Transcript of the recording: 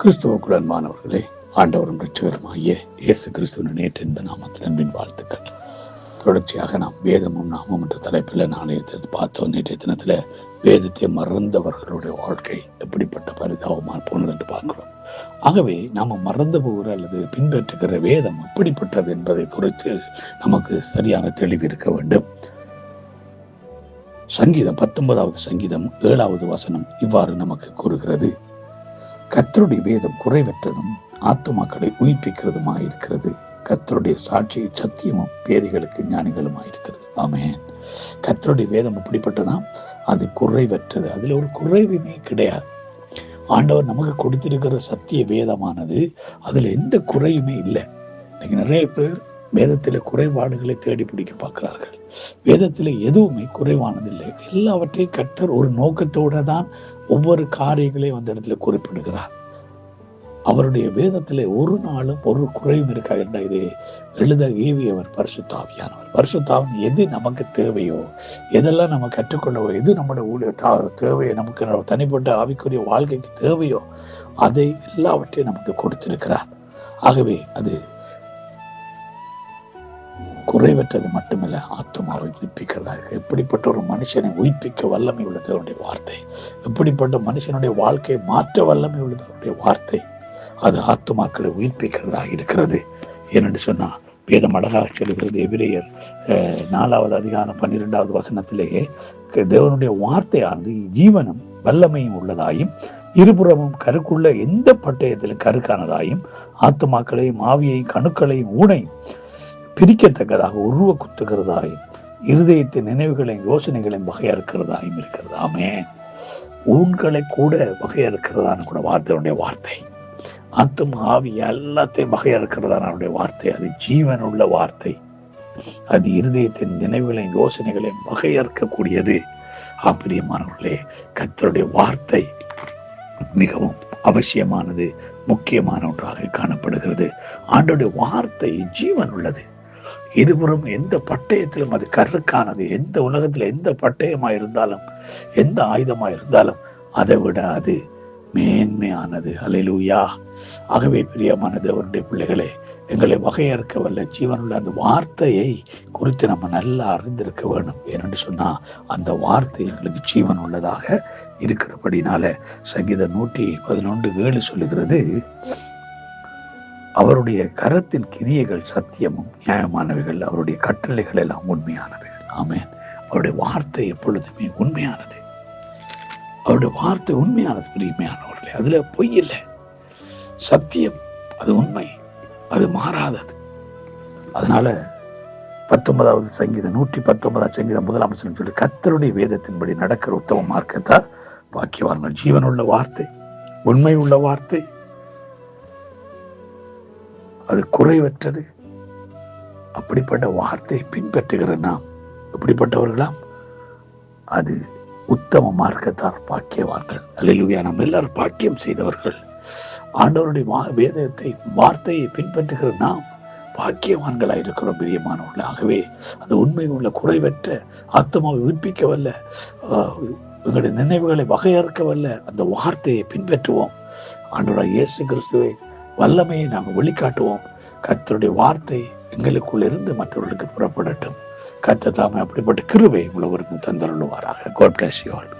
கிறிஸ்துவுக்குள் அன்பானவர்களே ஆண்டவரும் ரட்சகருமாகிய இயேசு கிறிஸ்துவின் நேற்று என்ப நாமத்தில் அன்பின் வாழ்த்துக்கள். தொடர்ச்சியாக நாம் வேதமும் நாமும் என்ற தலைப்பில் நாளைய பார்த்தோம். நேற்றைய தினத்தில் வேதத்தை மறந்தவர்களுடைய வாழ்க்கை எப்படிப்பட்ட பரிதாபமாக போனது என்று பார்க்கிறோம். ஆகவே நாம் மறந்து போகிற அல்லது பின்பற்றுகிற வேதம் எப்படிப்பட்டது என்பதை குறித்து நமக்கு சரியான தெளிவு இருக்க வேண்டும். சங்கீதம் பத்தொன்பதாவது சங்கீதம் ஏழாவது வசனம் இவ்வாறு நமக்கு கூறுகிறது. கத்தருடைய வேதம் குறைவற்றதும் ஆத்துமாக்களை உயிர்ப்பிக்கிறதுமாய் இருக்கிறது. கத்தருடைய சாட்சி சத்தியமும் பேதைகளுக்கு ஞானிகளுமாயிருக்கிறது ஆமேன். கத்தருடைய வேதம் அப்படிப்பட்டதாம் அது குறைவற்றது. அதில் ஒரு குறைவுமே கிடையாது. ஆண்டவர் நமக்கு கொடுத்திருக்கிற சத்திய வேதமானது அதில் எந்த குறையுமே இல்லை. இன்னைக்கு நிறைய பேர் வேதத்தில் குறைபாடுகளை தேடி பிடிக்க பார்க்கிறார்கள். வேதத்தில் எதுவுமே குறைவானதில்லை. எல்லாவற்றையும் கர்த்தர் ஒரு நோக்கத்தோட தான் ஒவ்வொரு காரியங்களையும் அந்த இடத்துல குறிப்பிடுகிறார். அவருடைய வேதத்தில் ஒரு நாளும் ஒரு குறையும் இருக்கா என்ற இது எழுத ஏவியவர் பரிசுத்தாவியானவர். பரிசுத்தாவின் எது நமக்கு தேவையோ எதெல்லாம் நம்ம கற்றுக்கொள்ளவோ எது நம்முடைய ஊழிய தேவையோ நமக்கு தனிப்பட்ட ஆவிக்குரிய வாழ்க்கைக்கு தேவையோ அதை எல்லாவற்றையும் நமக்கு கொடுத்திருக்கிறார். ஆகவே அது குறைவற்றது மட்டுமல்ல ஆத்மாவை உயிர்ப்பிக்கிறதா இருக்கு. எப்படிப்பட்ட ஒரு மனுஷனை உயிர்ப்பிக்க வல்லமை உள்ளது வார்த்தை? எப்படிப்பட்ட மனுஷனுடைய வாழ்க்கையை மாற்ற வல்லமை உள்ளதனுடைய வார்த்தை? அது ஆத்மாக்களை உயிர்ப்பிக்கிறதா இருக்கிறது. ஏனென்று சொன்னால் வேதம் அழகாக சொல்லுகிறது எபிரேயர் நாலாவது அதிகாரம் பன்னிரெண்டாவது வசனத்திலேயே தேவனுடைய வார்த்தையானது ஜீவனும் வல்லமையும் உள்ளதாயும் இருபுறமும் கருக்குள்ள எந்த பட்டயத்திலும் கருக்கானதாயும் ஆத்துமாக்களையும் ஆவியையும் கணுக்களையும் ஊனையும் பிரிக்கத்தக்கதாக உருவ குத்துகிறதாயும் இருதயத்தின் நினைவுகளையும் யோசனைகளையும் வகையறுக்கிறதாயும் இருக்கிறது. இருக்கிறதாமே ஊன்களை கூட வகையறுக்கிறதான கூட வார்த்தையுடைய வார்த்தை. அத்தும் ஆவி எல்லாத்தையும் வகையறுக்கிறதான அவனுடைய வார்த்தை. அது ஜீவன் உள்ள வார்த்தை. அது இருதயத்தின் நினைவுகளையும் யோசனைகளையும் வகையறுக்கக்கூடியது ஆப்பிரியமானவர்களே கத்தருடைய வார்த்தை மிகவும் அவசியமானது முக்கியமான ஒன்றாக காணப்படுகிறது. ஆண்டோடைய வார்த்தை ஜீவன் உள்ளது இருபுறம் எந்த பட்டயத்திலும் அது கருக்கானது எந்த உலகத்தில் எந்த பட்டயமாக இருந்தாலும் எந்த ஆயுதமாக இருந்தாலும் அதை விட அது மேன்மையானது. அலையிலூயா ஆகவே பிரியமானது அவருடைய பிள்ளைகளே எங்களை வகையறுக்க வல்ல ஜீவனுள்ள அந்த வார்த்தையை குறித்து நம்ம நல்லா அறிந்திருக்க வேணும். ஏனென்று சொன்னால் அந்த வார்த்தை எங்களுக்கு ஜீவன் உள்ளதாக இருக்கிறபடினால சங்கீதம் நூற்றி பதினொன்று ஏழு சொல்லுகிறது அவருடைய கரத்தின் கிரியைகள் சத்தியமும் நியாயமானவைகள் அவருடைய கட்டளைகள் எல்லாம் உண்மையானவைகள். ஆமேன். அவருடைய வார்த்தை எப்பொழுதுமே உண்மையானது. அவருடைய வார்த்தை உண்மையானது பிரியமையானவர்களே அதுல பொய் இல்லை. சத்தியம் அது உண்மை. அது மாறாதது. அதனால பத்தொன்பதாவது சங்கீதம் நூற்றி பத்தொன்பதாம் சங்கீதம் முதலாம் சொல்லி கத்தருடைய வேதத்தின்படி நடக்கிற உத்தம மார்க்கத்தார் பாக்கியவான்கள். ஜீவனுள்ள வார்த்தை உண்மை உள்ள வார்த்தை. அது குறைவற்றது. அப்படிப்பட்ட வார்த்தையை பின்பற்றுகிற நாம் இப்படிப்பட்டவர்களாம் அது உத்தம மார்க்கத்தார் பாக்கியவார்கள் அல்லேலூயா நாம் எல்லாரும் பாக்கியம் செய்தவர்கள். ஆண்டவருடைய வேதத்தை வார்த்தையை பின்பற்றுகிற நாம் பாக்கியவான்களாக இருக்கிறோம் பிரியமானவர்கள். ஆகவே அது உண்மை உள்ள குறைவற்ற ஆத்மாவை உயிர்ப்பிக்க வல்ல எங்களுடைய நினைவுகளை வகையறுக்க வல்ல அந்த வார்த்தையை பின்பற்றுவோம். ஆண்டோட இயேசு கிறிஸ்துவை வல்லமையை நாம் வெளிக்காட்டுவோம். கத்தருடைய வார்த்தை எங்களுக்குள் இருந்து மற்றவர்களுக்கு புறப்படட்டும். கத்த தாமே அப்படிப்பட்ட கிருவை உழவருக்கும் தந்தருள்வாராக. God bless you all